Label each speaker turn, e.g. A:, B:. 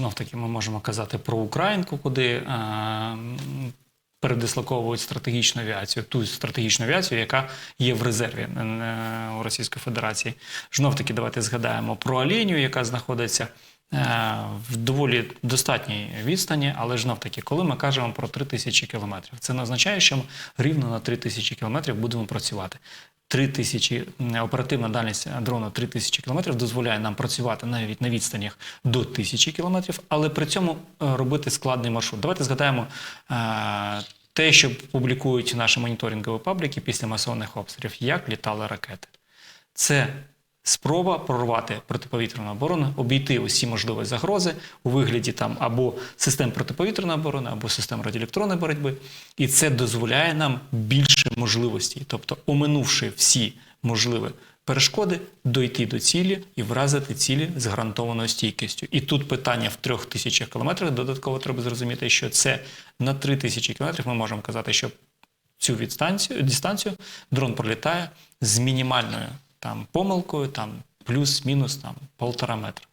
A: знов таки ми можемо казати про Українку, куди е, передислоковують стратегічну авіацію, ту стратегічну авіацію, яка є в резерві е, у Російської Федерації. Знов таки, давайте згадаємо про Оленю, яка знаходиться е, в доволі достатній відстані, але ж знов таки, коли ми кажемо про 3 тисячі кілометрів, це не означає, що ми рівно на 3 тисячі кілометрів будемо працювати. 3 тисячі оперативна дальність дрону 3 тисячі кілометрів дозволяє нам працювати навіть на відстанях до тисячі кілометрів, але при цьому е, робити складний маршрут. Давайте згадаємо е, те, що публікують наші моніторингові пабліки після масованих обстрілів, як літали ракети. Це спроба прорвати протиповітряну оборону, обійти усі можливі загрози у вигляді там або систем протиповітряної оборони, або систем радіоелектронної боротьби. І це дозволяє нам більше можливостей, тобто, оминувши всі можливі перешкоди, дойти до цілі і вразити цілі з гарантованою стійкістю. І тут питання в трьох тисячах кілометрах. Додатково треба зрозуміти, що це на три тисячі кілометрів ми можемо казати, що цю відстанцію, дистанцію дрон пролітає з мінімальною там помилкою, там плюс-мінус там полтора метра.